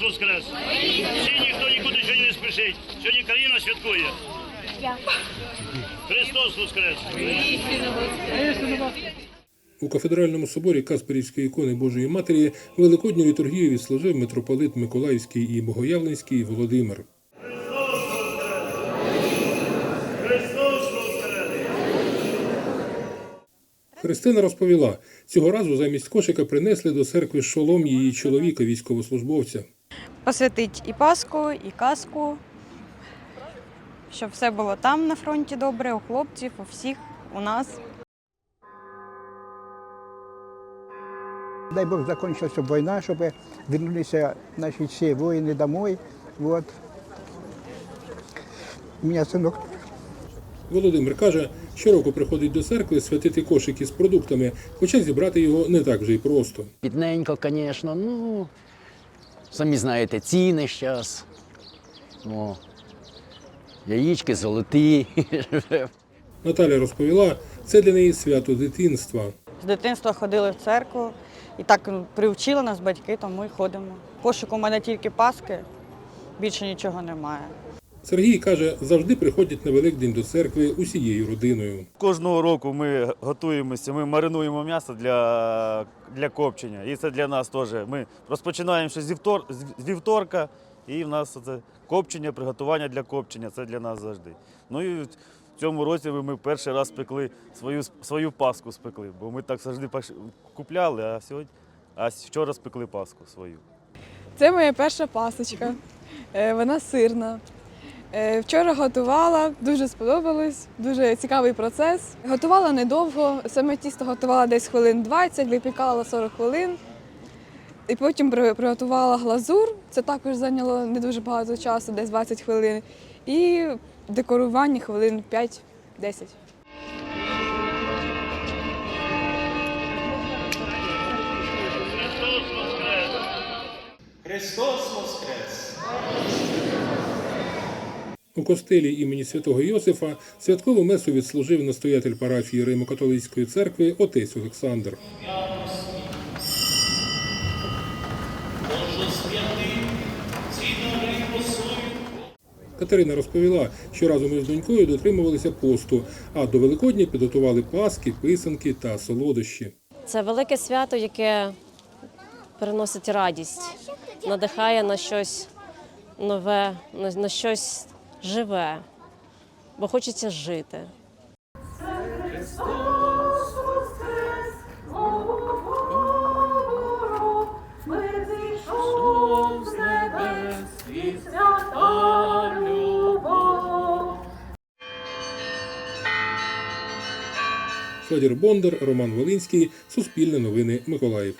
Воскрес! Всі ніхто нікуди сьогодні не спішить. Сьогодні країна святкує. Христос Воскрес! У кафедральному соборі Касперівської ікони Божої Матері великодню літургію відслужив митрополит Миколаївський і Богоявленський Володимир. Христина розповіла, цього разу замість кошика принесли до церкви шолом її чоловіка, військовослужбовця. Посвятить і Пасху, і казку, щоб все було там на фронті добре, у хлопців, у всіх, у нас. Дай Бог закончилась щоб війна, щоб вернулися наші всі воїни домой. Вот. У мене синок Володимир каже, щороку приходить до церкви святити кошик із продуктами, хоча зібрати його не так вже й просто. Бідненько, звісно, ну, самі знаєте, ціни зараз. Ну, яїчки золоті. Наталя розповіла, це для неї свято дитинства. З дитинства ходили в церкву і так привчили нас батьки, тому й ходимо. Пошук у мене тільки Паски, більше нічого немає. Сергій каже, завжди приходять на Великдень до церкви усією родиною. Кожного року ми готуємося, ми маринуємо м'ясо для, для копчення. І це для нас теж. Ми розпочинаємо ще з вівторка, і в нас це копчення, приготування для копчення. Це для нас завжди. Ну і в цьому році ми перший раз спекли свою, свою паску спекли, бо ми так завжди купляли, а сьогодні, а вчора спекли паску свою. Це моя перша пасочка. Е, Вона сирна. Е, Вчора готувала, дуже сподобалось, дуже цікавий процес. Готувала недовго, саме тісто готувала десь хвилин 20, випікала 40 хвилин. І потім приготувала глазур, це також зайняло не дуже багато часу, десь 20 хвилин. І декорування хвилин 5-10. Христос Воскрес! У костелі імені святого Йосифа святкову месу відслужив настоятель парафії Римо-католицької церкви отець Олександр. Катерина розповіла, що разом із донькою дотримувалися посту, а до Великодня підготували паски, писанки та солодощі. Це велике свято, яке приносить радість, надихає на щось нове, на, на щось живе, бо хочеться жити. Федір Бондар, Роман Волинський, Суспільне новини, Миколаїв.